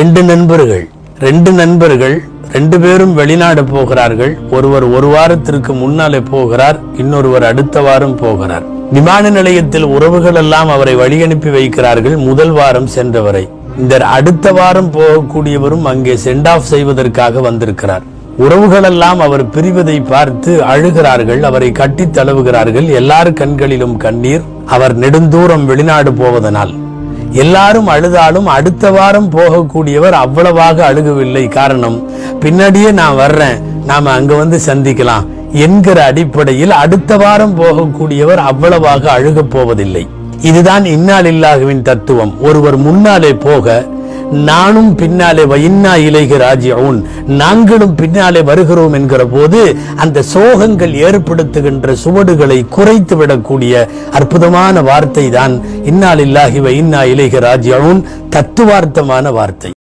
ரெண்டு நண்பர்கள் ரெண்டு நண்பர்கள் ரெண்டு பேரும் வெளிநாடு போகிறார்கள். ஒருவர் ஒரு வாரத்திற்கு முன்னாலே போகிறார் இன்னொருவர் அடுத்த வாரம் போகிறார். விமான நிலையத்தில் உறவுகள் எல்லாம் அவரை வழி அனுப்பி வைக்கிறார்கள் முதல் வாரம் சென்றவரை. இந்த அடுத்த வாரம் போகக்கூடியவரும் அங்கே சென்ட் ஆஃப் செய்வதற்காக வந்திருக்கிறார். உறவுகளெல்லாம் அவர் பிரிவதை பார்த்து அழுகிறார்கள் அவரை கட்டி தழுவுகிறார்கள். எல்லார் கண்களிலும் கண்ணீர் அவர் நெடுந்தூரம் வெளிநாடு போவதனால். எல்லாரும் அழுதாலும் அடுத்த வாரம் போகக்கூடியவர் அவ்வளவாக அழுகவில்லை. காரணம் பின்னாடியே நான் வர்றேன் நாம அங்க வந்து சந்திக்கலாம் என்கிற அடிப்படையில் அடுத்த வாரம் போகக்கூடியவர் அவ்வளவாக அழுகப் போவதில்லை. இதுதான் இன்னாலில்லாஹுவின் தத்துவம். ஒருவர் முன்னாலே போக நானும் பின்னாலே இன்னா இலைக ராஜ்யவுன் நாங்களும் பின்னாலே வருகிறோம் என்கிற போது அந்த சோகங்கள் ஏற்படுத்துகின்ற சுவடுகளை குறைத்து விடக்கூடிய அற்புதமான வார்த்தை தான் இன்னாலில்லாஹி இன்னா இலைக ராஜ்யவுன் தத்துவார்த்தமான வார்த்தை.